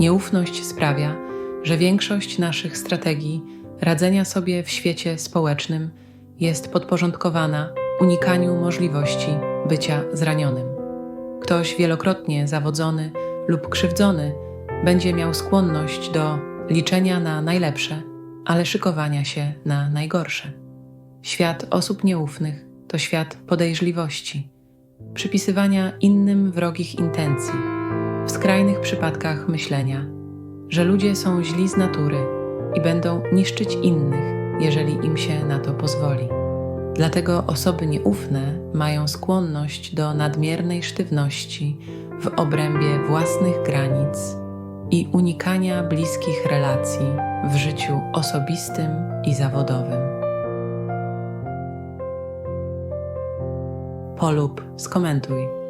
Nieufność sprawia, że większość naszych strategii radzenia sobie w świecie społecznym jest podporządkowana unikaniu możliwości bycia zranionym. Ktoś wielokrotnie zawodzony lub krzywdzony będzie miał skłonność do liczenia na najlepsze, ale szykowania się na najgorsze. Świat osób nieufnych to świat podejrzliwości, przypisywania innym wrogich intencji, w skrajnych przypadkach myślenia, że ludzie są źli z natury i będą niszczyć innych, jeżeli im się na to pozwoli. Dlatego osoby nieufne mają skłonność do nadmiernej sztywności w obrębie własnych granic i unikania bliskich relacji w życiu osobistym i zawodowym. Polub, skomentuj.